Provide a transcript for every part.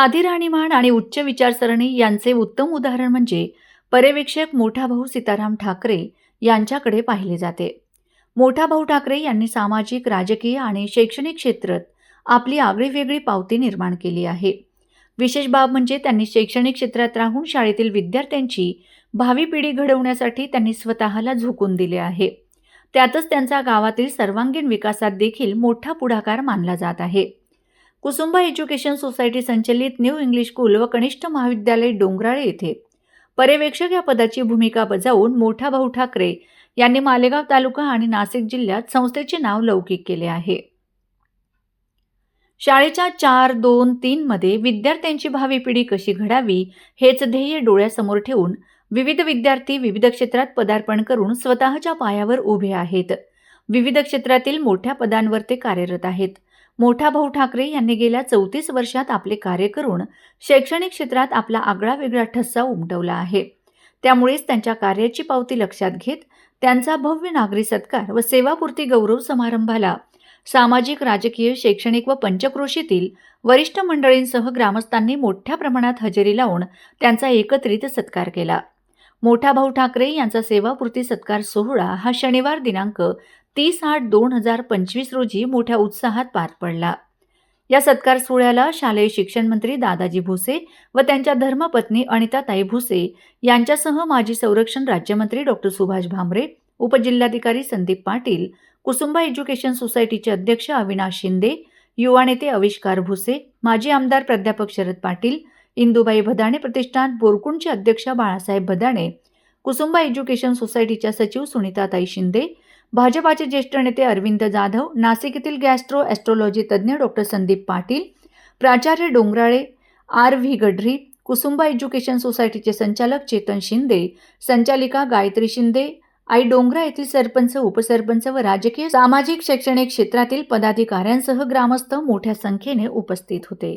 साधी राहणीमान आणि उच्च विचारसरणी यांचे उत्तम उदाहरण म्हणजे पर्यवेक्षक मोठा भाऊ सीताराम ठाकरे यांच्याकडे पाहिले जाते. मोठा भाऊ ठाकरे यांनी सामाजिक राजकीय आणि शैक्षणिक क्षेत्रात आपली आगळीवेगळी पावती निर्माण केली आहे. विशेष बाब म्हणजे त्यांनी शैक्षणिक क्षेत्रात राहून शाळेतील विद्यार्थ्यांची भावी पिढी घडवण्यासाठी त्यांनी स्वतःला झोकून दिले आहे. त्यातच त्यांचा गावातील सर्वांगीण विकासात देखील मोठा पुढाकार मानला जात आहे. कुसुंबा एज्युकेशन सोसायटी संचलित न्यू इंग्लिश स्कूल व कनिष्ठ महाविद्यालय डोंगराळे येथे. पर्यवेक्षक या पदाची भूमिका बजावून मोठा भाऊ ठाकरे यांनी मालेगाव तालुका आणि नाशिक जिल्ह्यात संस्थेचे नाव लौकिक केले आहे. शाळेच्या चार दोन तीन मध्ये विद्यार्थ्यांची भावी पिढी कशी घडावी हेच ध्येय डोळ्यासमोर ठेवून विविध विद्यार्थी विविध क्षेत्रात पदार्पण करून स्वतःच्या पायावर उभे आहेत. विविध क्षेत्रातील मोठ्या पदांवर ते कार्यरत आहेत. मोठा भाऊ ठाकरे यांनी गेल्या चौतीस वर्षात आपले कार्य करून शैक्षणिक क्षेत्रात आपला आगळा वेगळा ठस्सा उमटवला आहे. त्यामुळेच त्यांच्या कार्याची पावती लक्षात घेत त्यांचा भव्य नागरी सत्कार व सेवापूर्ती गौरव समारंभाला सामाजिक राजकीय शैक्षणिक व पंचक्रोशीतील वरिष्ठ मंडळींसह ग्रामस्थांनी मोठ्या प्रमाणात हजेरी लावून त्यांचा एकत्रित सत्कार केला. मोठा भाऊ ठाकरे यांचा सेवापूर्ती सत्कार सोहळा हा शनिवार दिनांक तीस आठ दोन हजार पंचवीस रोजी मोठ्या उत्साहात पार पडला. या सत्कार सोहळ्याला शालेय शिक्षण मंत्री दादाजी भुसे व त्यांच्या धर्मपत्नी अनिताताई भुसे यांच्यासह माजी संरक्षण राज्यमंत्री डॉक्टर सुभाष भामरे उपजिल्हाधिकारी संदीप पाटील कुसुंबा एज्युकेशन सोसायटीचे अध्यक्ष अविनाश शिंदे युवा नेते आविष्कार भुसे माजी आमदार प्राध्यापक शरद पाटील इंदुबाई भदाणे प्रतिष्ठान बोरकुंडचे अध्यक्ष बाळासाहेब भदाणे कुसुंबा एज्युकेशन सोसायटीच्या सचिव सुनीताताई शिंदे भाजपाचे ज्येष्ठ नेते अरविंद जाधव नाशिक येथील गॅस्ट्रो ॲस्ट्रॉलॉजी तज्ज्ञ डॉक्टर संदीप पाटील प्राचार्य Dongrale R V Gadhari Kusumba education सोसायटीचे संचालक चेतन शिंदे संचालिका गायत्री शिंदे आई डोंगरा येथील सरपंच उपसरपंच व राजकीय सामाजिक शैक्षणिक क्षेत्रातील पदाधिकाऱ्यांसह ग्रामस्थ मोठ्या संख्येने उपस्थित होते.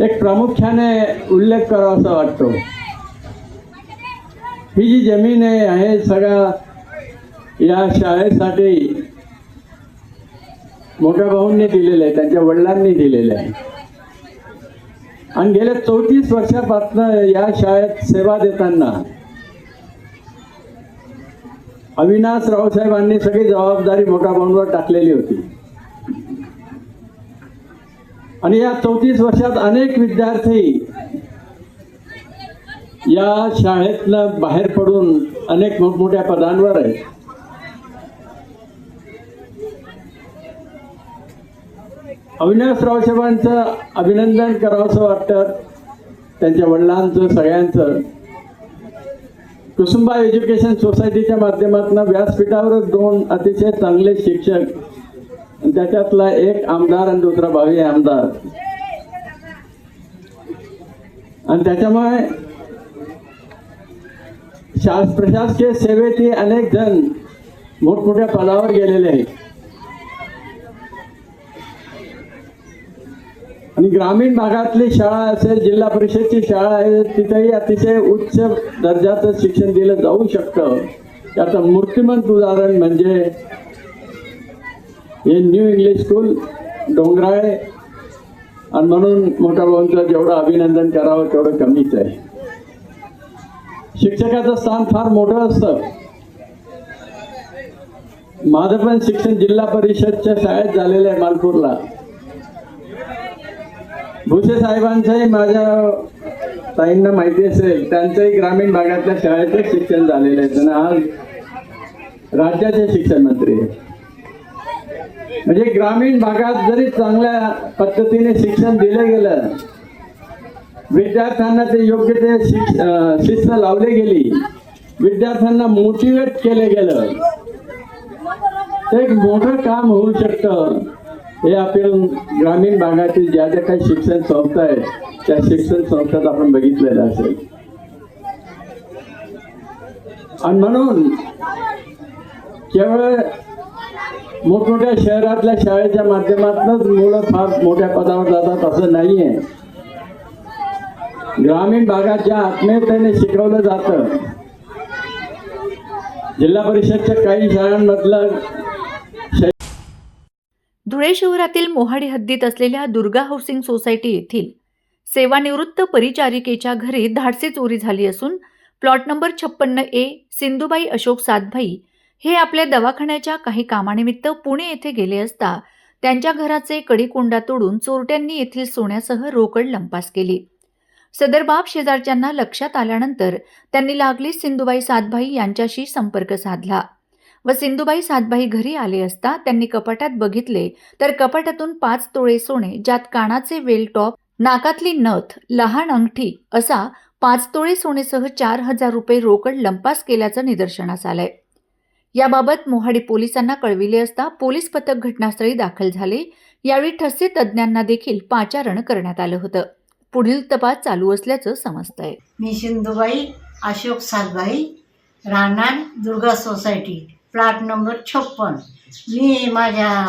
एक प्रामुख्याने उल्लेख करावासा वाटतो. ही जी जमीन आहे सगळ्या या शाळेसाठी मोठ्या भाऊंनी दिलेलं आहे त्यांच्या वडिलांनी दिलेलं आहे. आणि गेल्या चौतीस वर्षापासून या शाळेत सेवा देताना अविनाश रावसाहेबांनी सगळी जबाबदारी मोठ्या भाऊंवर टाकलेली होती. आणि या चौतीस वर्षात अनेक विद्यार्थी या शाळेतनं बाहेर पडून अनेक मोठमोठ्या पदांवर आहेत. अविनाश रावसाहेबांचं अभिनंदन करावंसं वाटतं. त्यांच्या वडिलांचं सगळ्यांचं. कुसुंबा एज्युकेशन सोसायटीच्या माध्यमातून व्यासपीठावर दोन अतिशय चांगले शिक्षक त्याच्यातला एक आमदार आणि दुसरा भावी आमदार. आणि त्याच्यामुळे शास प्रशासकीय सेवेतही अनेक जण मोठमोठ्या पदावर गेलेले आहेत. आणि ग्रामीण भागातली शाळा असेल जिल्हा परिषदची शाळा आहे तिथेही अतिशय उच्च दर्जाचं शिक्षण दिलं जाऊ शकतं. त्याचं मूर्तिमंत उदाहरण म्हणजे हे न्यू इंग्लिश स्कूल डोंगराळे. आणि म्हणून मोठ्या भाऊंचं जेवढं अभिनंदन करावं तेवढं कमीच आहे. शिक्षकाचं स्थान फार मोठं असतं. माझं पण शिक्षण जिल्हा परिषदच्या शाळेत झालेलं आहे मालपूरला. भुसे साहेबांचंही माझ्या ताईंना माहिती असेल त्यांचंही ग्रामीण भागातल्या शाळेतच शिक्षण झालेलं आहे. त्यांना आज राज्याचे शिक्षण मंत्री आहे. म्हणजे ग्रामीण भागात जरी चांगल्या पद्धतीने शिक्षण दिलं गेलं विद्यार्थ्यांना ते योग्य ते शिक्ष शिस्त लावली गेली विद्यार्थ्यांना मोटिवेट केलं गेलं ते एक मोठं काम होऊ शकतं. हे आपण ग्रामीण भागातील ज्या ज्या काही शिक्षण संस्था आहेत त्या शिक्षण संस्थेत आपण बघितलेलं असेल. आणि म्हणून केवळ मोठमोठ्या शहरातल्या शाळेच्या माध्यमातूनच मुलं फार मोठ्या पदावर जातात असं नाहीये. ग्रामीण भागात ज्या आत्मीयतेने शिकवलं जातं जिल्हा परिषदच्या काही शाळांमधलं धुळे शहरातील मोहाडी हद्दीत असलेल्या दुर्गा हाऊसिंग सोसायटी येथील सेवानिवृत्त परिचारिकेच्या घरी धाडसी चोरी झाली असून प्लॉट नंबर छप्पन्न ए सिंधुबाई अशोक सातभाई हे आपल्या दवाखान्याच्या काही कामानिमित्त पुणे येथे गेले असता त्यांच्या घराचे कडीकोंडा तोडून चोरट्यांनी येथील सोन्यासह रोकड लंपास केली. सदर बाब शेजारच्यांना लक्षात आल्यानंतर त्यांनी लागलीच सिंधुबाई सातभाई यांच्याशी संपर्क साधला. व सिंधुबाई सातबाई घरी आले असता त्यांनी कपाटात बघितले तर कपाटातून पाच तोळे सोने ज्यात कानाचे वेल टॉप नाकातली नथ लहान अंगठी असा पाच तोळे सोनेसह चार हजार रुपये रोकड लंपास केल्याचं निदर्शनास आलंय. याबाबत मोहाडी पोलिसांना कळविले असता पोलीस पथक घटनास्थळी दाखल झाले. यावेळी ठसे तज्ज्ञांना देखील पाचारण करण्यात आलं होतं. पुढील तपास चालू असल्याचं समजतंय. मी सिंधुबाई अशोक सातबाई राहणार दुर्गा सोसायटी. फ्लॅट नंबर छप्पन. मी माझ्या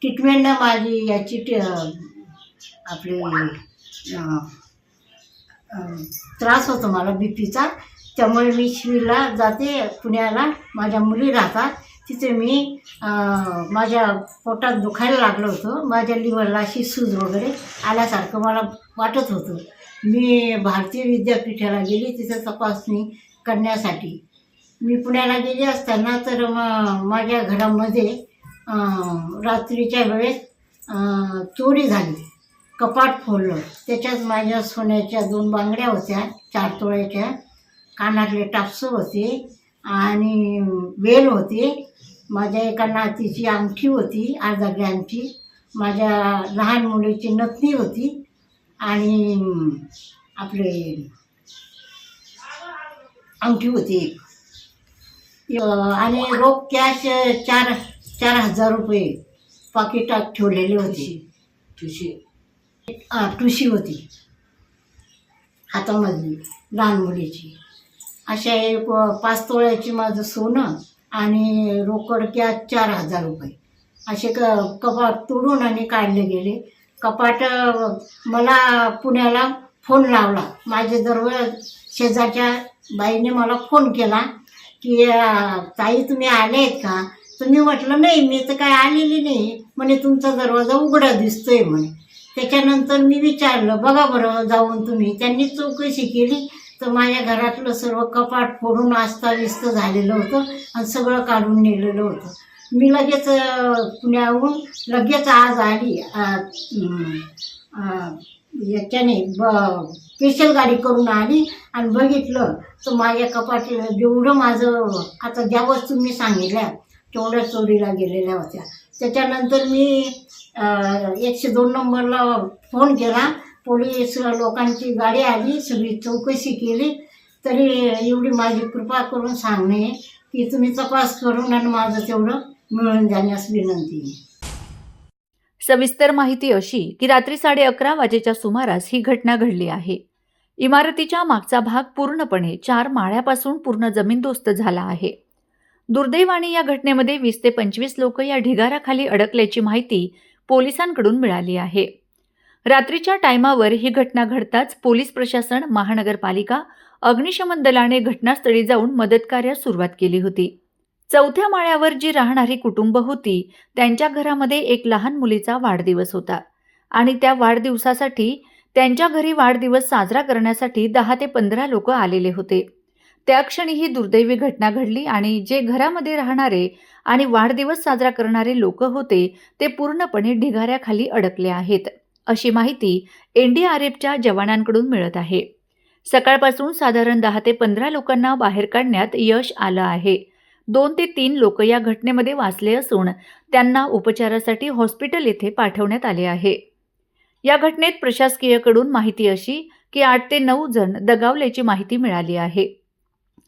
ट्रीटमेंटनं माझी याची ट- आपली त्रास होतो मला बी पीचा त्यामुळे मी शिवीला जाते पुण्याला. माझ्या मुली राहतात. तिथे मी माझ्या पोटात दुखायला लागलं होतं. माझ्या लिव्हरला अशी सूज वगैरे आल्यासारखं मला वाटत होतं. मी भारतीय विद्यापीठाला गेली. तिथं तपासणी करण्यासाठी मी पुण्याला गेली असताना तर मग माझ्या घरामध्ये रात्रीच्या वेळेस चोरी झाली. कपाट फोडलं. त्याच्यात माझ्या सोन्याच्या दोन बांगड्या होत्या चार तोळ्याच्या कानातले टापसं होते आणि वेल होते. माझ्या एका नातीची अंगठी होती अर्धा ग्रॅमची. माझ्या लहान मुलीची नथनी होती आणि आपले अंगठी होती एक. आणि रोख कॅश चार चार हजार रुपये पाकिटात ठेवलेले होते. ठुशी ठुशी होती. हातामधली लहान मुलीची. अशा एक पाच तोळ्याची माझं सोनं आणि रोकड कॅश चार हजार रुपये. असे क कपाट तोडून आणि काढले गेले. कपाट मला पुण्याला फोन लावला. माझे दरवेळ शेजारच्या बाईने मला फोन केला. की ताई तुम्ही आले आहेत का? तर मी म्हटलं नाही मी तर काय आलेली नाही. म्हणे तुमचा दरवाजा उघडा दिसतोय. म्हणे. त्याच्यानंतर मी विचारलं बघा बरं जाऊन तुम्ही. त्यांनी चौकशी केली. तर माझ्या घरातलं सर्व कपाट फोडून आस्ताविस्त झालेलं होतं आणि सगळं काढून नेलेलं होतं. मी लगेच पुण्याहून लगेच आज आली. याच्याने ब स्पेशल गाडी करून आली आणि बघितलं तर माझ्या कपाटीला जेवढं माझं आता ज्या वस्तू मी सांगितल्या तेवढ्या चोरीला गेलेल्या होत्या. त्याच्यानंतर मी एकशे दोन नंबरला फोन केला. पोलीस लोकांची गाडी आली सगळी चौकशी केली. तरी एवढी माझी कृपा करून सांगणे की तुम्ही तपास करून आणि माझं तेवढं मिळून जाण्यास विनंती आहे. सविस्तर माहिती अशी की रात्री साडे अकरा वाजेच्या सुमारास ही घटना घडली आहे. इमारतीच्या मागचा भाग पूर्णपणे चार माळ्यापासून पूर्ण जमीनदोस्त झाला आहे. दुर्दैवाने या घटनेमध्ये वीस ते पंचवीस लोक या ढिगाराखाली अडकल्याची माहिती पोलिसांकडून मिळाली आहे. रात्रीच्या टायमावर ही घटना घडताच पोलीस प्रशासन महानगरपालिका अग्निशमन दलाने घटनास्थळी जाऊन मदतकार्यास सुरुवात केली होती. चौथ्या माळ्यावर जी राहणारी कुटुंब होती त्यांच्या घरामध्ये एक लहान मुलीचा वाढदिवस होता. आणि त्या वाढदिवसासाठी त्यांच्या घरी वाढदिवस साजरा करण्यासाठी दहा ते पंधरा लोक आलेले होते. त्या क्षणी ही दुर्दैवी घटना घडली आणि जे घरामध्ये राहणारे आणि वाढदिवस साजरा करणारे लोक होते ते पूर्णपणे ढिगाऱ्याखाली अडकले आहेत अशी माहिती एन डी आर एफच्या जवानांकडून मिळत आहे. सकाळपासून साधारण दहा ते पंधरा लोकांना बाहेर काढण्यात यश आलं आहे. दोन ते तीन लोक या घटनेमध्ये वाचले असून त्यांना उपचारासाठी हॉस्पिटल येथे पाठवण्यात आले आहे. या घटनेत प्रशासकीयकडून माहिती अशी की आठ ते नऊ जण दगावल्याची माहिती मिळाली आहे.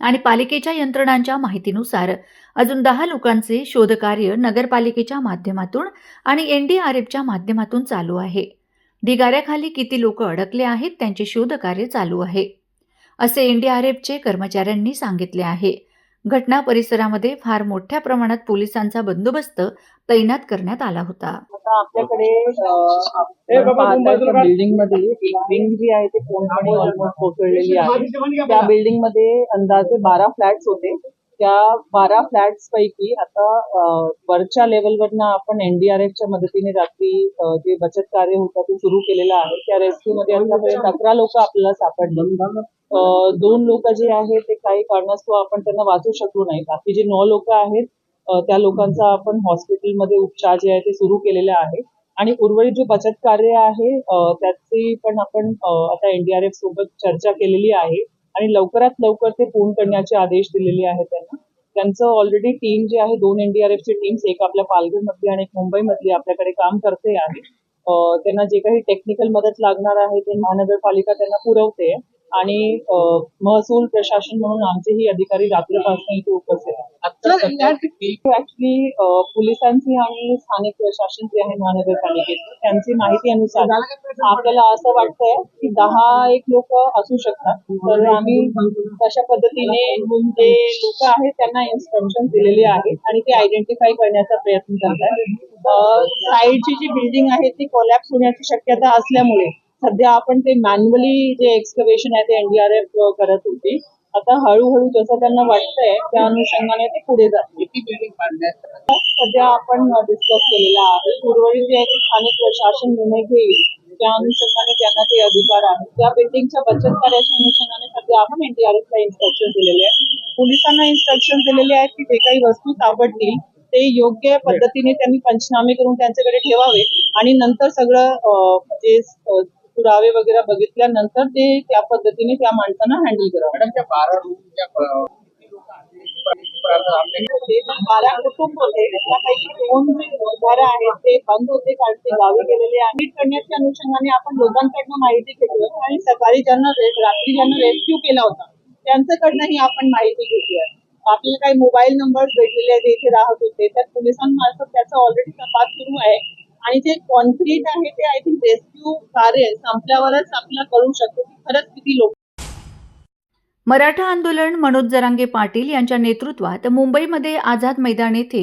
आणि पालिकेच्या यंत्रणांच्या माहितीनुसार अजून दहा लोकांचे शोधकार्य नगरपालिकेच्या माध्यमातून आणि एन डी आर एफच्या माध्यमातून चालू आहे. ढिगाऱ्याखाली किती लोक अडकले आहेत त्यांचे शोधकार्य चालू आहे. असे एन डी आर एफचे कर्मचाऱ्यांनी सांगितले आहे. घटना परिसरामध्ये फार मोठ्या प्रमाणात पोलिसांचा बंदोबस्त तैनात करण्यात आला होता. आता आपल्याकडे बिल्डिंगमध्ये एक विंग जी आहे ते पूर्णपणे ऑलमोस्ट कोसळलेली आहे. त्या बिल्डिंगमध्ये अंदाजे बारा फ्लॅट्स होते. त्या बारा फ्लॅट्स पैकी आता वरच्या लेवलवरनं आपण एनडीआरएफच्या मदतीने रात्री जे बचत कार्य होतं ते सुरू केलेलं आहे. त्या रेस्क्यू मध्ये आतापर्यंत अकरा लोक आपल्याला सापडले. दोन लोक जे आहेत ते काही कारणास्तव आपण त्यांना वाचू शकलो नाही. बाकी जे नऊ लोक आहेत त्या लोकांचा आपण हॉस्पिटलमध्ये उपचार जे आहे ते सुरू केलेले आहे. आणि उर्वरित जे बचत कार्य आहे त्याची पण आपण आता एनडीआरएफ सोबत चर्चा केलेली आहे. आणि लवकरात लवकर ते पूर्ण करण्याचे आदेश दिलेले आहेत त्यांना. त्यांचं ऑलरेडी टीम जे आहे दोन एनडीआरएफची टीम्स एक आपल्या पालघरमधली आणि एक मुंबईमधली आपल्याकडे काम करते आहे. त्यांना जे काही टेक्निकल मदत लागणार आहे ते महानगरपालिका त्यांना पुरवते आणि महसूल प्रशासन म्हणून आमचेही अधिकारी रात्रपासून इथे उपस्थित आहेत. ऍक्च्युली पोलिसांची आणि स्थानिक प्रशासन जे आहे महानगरपालिकेचं त्यांची माहिती अनुसार आपल्याला असं वाटतंय की दहा एक लोक असू शकतात. तर आम्ही तशा पद्धतीने जे लोक आहेत त्यांना इन्स्ट्रक्शन दिलेले आहेत आणि ते आयडेंटिफाय करण्याचा प्रयत्न करतात साईडची जी बिल्डिंग आहे ती कोलॅप्स होण्याची शक्यता असल्यामुळे सध्या आपण ते मॅन्युअली जे एक्सकवेशन आहे ते एनडीआरएफ करत होती. आता हळूहळू जसं त्यांना वाटतंय त्या अनुषंगाने ते पुढे जातील सध्या आपण डिस्कस केलेला आहे. उर्वरित जे आहे ते स्थानिक प्रशासन निर्णय घेईल. त्या अनुषंगाने त्यांना ते अधिकार आहेत. त्या बिल्डिंगच्या बचत कार्याच्या अनुषंगाने सध्या आपण एनडीआरएफला इन्स्ट्रक्शन दिलेले आहे. पोलिसांना इन्स्ट्रक्शन दिलेले आहेत की जे काही वस्तू सापडतील ते योग्य पद्धतीने त्यांनी पंचनामे करून त्यांच्याकडे ठेवावे आणि नंतर सगळं अं, पुरावे वगैरे बघितल्यानंतर ते त्या पद्धतीने त्या माणसांना हँडल करावं. मॅडम त्या बारा बारा कुटुंब होते. त्यापैकी दोन घरं आहेत ते बंद होते कारण ते गावी गेलेले ऍडमिट करण्याच्या अनुषंगाने आपण लोकांकडनं माहिती घेतोय आणि सकाळी ज्यांना रात्री ज्यांना रेस्क्यू केला होता त्यांच्याकडनंही आपण माहिती घेतोय आपल्याला काही मोबाईल नंबर भेटलेले आहेत इथे राहत होते. त्या पोलिसांमार्फत त्याचा ऑलरेडी तपास सुरू आहे. आणि जे कॉन्क्रीट आहे ते आय थिंक रेस्क्यू कार्य संपल्यावरच आपल्याला कळू शकतो. की खरंच किती लोक मराठा आंदोलन मनोज जरांगे पाटील यांच्या नेतृत्वात मुंबईमध्ये आझाद मैदान येथे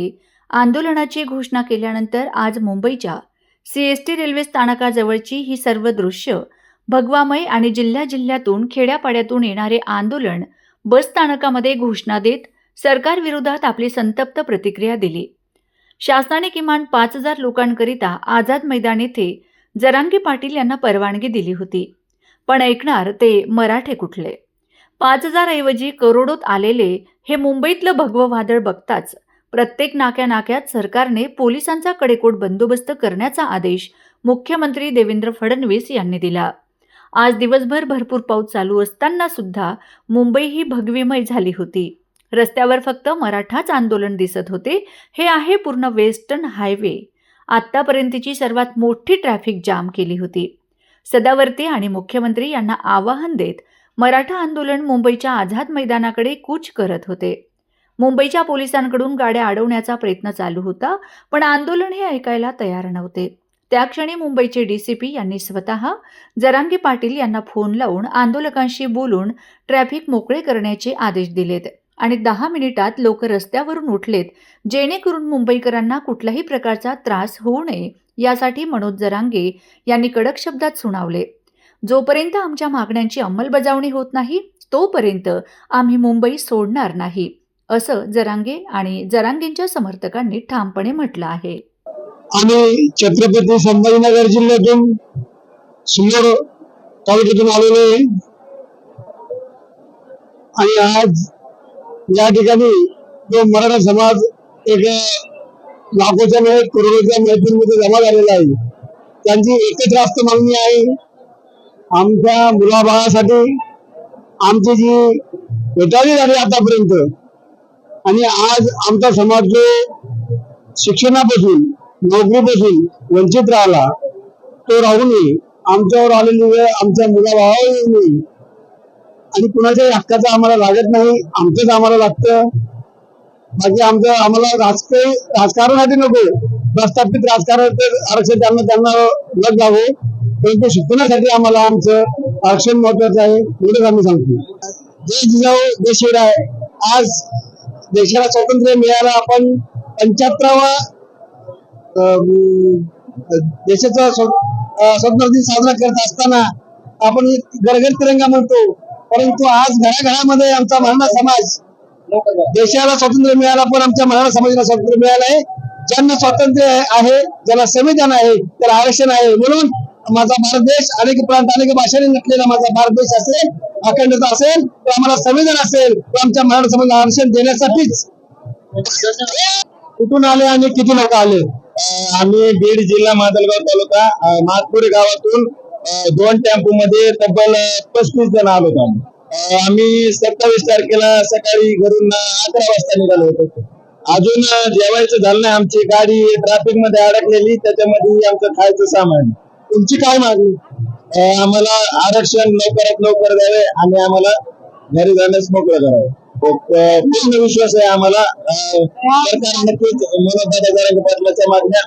आंदोलनाची घोषणा केल्यानंतर आज मुंबईच्या सीएसटी रेल्वे स्थानकाजवळची ही सर्व दृश्य भगवामय आणि जिल्ह्या जिल्ह्यातून खेड्यापाड्यातून येणारे आंदोलन बस स्थानकामध्ये घोषणा देत सरकारविरोधात आपली संतप्त प्रतिक्रिया दिली. शासनाने किमान पाच हजार लोकांकरिता आझाद मैदान येथे जरांगी पाटील यांना परवानगी दिली होती. पण ऐकणार ते मराठे कुठले? पाच हजारऐवजी करोडोत आलेले हे मुंबईतलं भगवं वादळ बघताच प्रत्येक नाक्या नाक्यात सरकारने पोलिसांचा कडेकोट बंदोबस्त करण्याचा आदेश मुख्यमंत्री देवेंद्र फडणवीस यांनी दिला. आज दिवसभर भरपूर पाऊस चालू असताना सुद्धा मुंबई ही भगवीमय झाली होती. रस्त्यावर फक्त मराठाच आंदोलन दिसत होते. हे आहे पूर्ण वेस्टर्न हायवे. आत्तापर्यंतची सर्वात मोठी ट्रॅफिक जाम केली होती. सदावर्ती आणि मुख्यमंत्री यांना आवाहन देत मराठा आंदोलन मुंबईच्या आझाद मैदानाकडे कूच करत होते. मुंबईच्या पोलिसांकडून गाड्या अडवण्याचा प्रयत्न चालू होता पण आंदोलन हे ऐकायला तयार नव्हते. त्या क्षणी मुंबईचे डीसीपी यांनी स्वतः जरांगी पाटील यांना फोन लावून आंदोलकांशी बोलून ट्रॅफिक मोकळे करण्याचे आदेश दिलेत. आणि दहा मिनिटात लोक रस्त्यावरून उठलेत. जेणेकरून मुंबईकरांना कुठल्याही प्रकारचा त्रास होऊ नये यासाठी मनोज जरांगे यांनी कडक शब्दात सुनावले. जोपर्यंत आमच्या मागण्यांची अंमलबजावणी होत नाही तोपर्यंत आम्ही मुंबई सोडणार नाही असं जरांगे आणि जरांगेंच्या समर्थकांनी ठामपणे म्हटलं आहे. आम्ही छत्रपती संभाजीनगर जिल्ह्यातून सिल्लोड तालुक्यातून आलेलो आहे. आणि आज या ठिकाणी जो मराठा समाज एक लाखोच्या मेहनत करोडोच्या मेहनतीमध्ये जमा झालेला आहे. त्यांची एकच रास्त मागणी आहे आमच्या मुलाबाळासाठी आमची जी भेटाळी झाली आतापर्यंत आणि आज आमचा समाज जो शिक्षणापासून नोकरीपासून वंचित राहिला तो राहू नये आमच्यावर आलेली वेळ आमच्या मुलाबाळावर येऊ नये. आणि कुणाच्याही हक्काचं आम्हाला लागत नाही आमचंच आम्हाला लागतं. बाकी आमचं आम्हाला राजकीय राजकारणासाठी नको. प्रस्थापित राजकारण आरक्षण त्यांना त्यांना लग जावं परंतु शिक्षणासाठी आम्हाला आमचं आरक्षण महत्वाचं आहे एवढंच आम्ही सांगतो. जय जिजाऊ देश वेड आहे आज देशाला स्वातंत्र्य मिळायला आपण पंच्याहत्तरावा अं, देशाचा स्वातंत्र्य दिन साजरा करत असताना आपण गरगर तिरंगा म्हणतो. परंतु आज घराघरामध्ये आमचा मराठा समाज देशाला स्वातंत्र्य मिळाला पण आमच्या मराठा समाजाला स्वातंत्र्य मिळालं आहे ज्यांना स्वातंत्र्य आहे ज्याला संविधान आहे त्याला आरक्षण आहे. म्हणून माझा भारत देश अनेक प्रांत अनेक भाषेने नटलेला माझा भारत देश असेल अखंडता असेल तर आम्हाला संविधान असेल तर आमच्या मराठा समाजाला आरक्षण देण्यासाठीच. कुठून आले आणि किती लोक आले? आम्ही बीड जिल्हा माजलगाव तालुका नागपूर गावातून दोन टेम्पो मध्ये तब्बल पस्तीस जण आलो होतो आम्ही. सत्तावीस तारखेला सकाळी घरून अकरा वाजता निघालो होतो. अजून जेवायचं झालं नाही. आमची गाडी ट्रॅफिकमध्ये अडकलेली. त्याच्यामध्ये आमचं खायचं सामान. तुमची काय मागणी? आम्हाला आरक्षण लवकरात लवकर द्यावे आणि आम्हाला घरी जाण्यास मोकळं करावं. पूर्ण विश्वास आहे आम्हाला. सरकार नक्कीच मनोज दादा पाटलाच्या मागण्या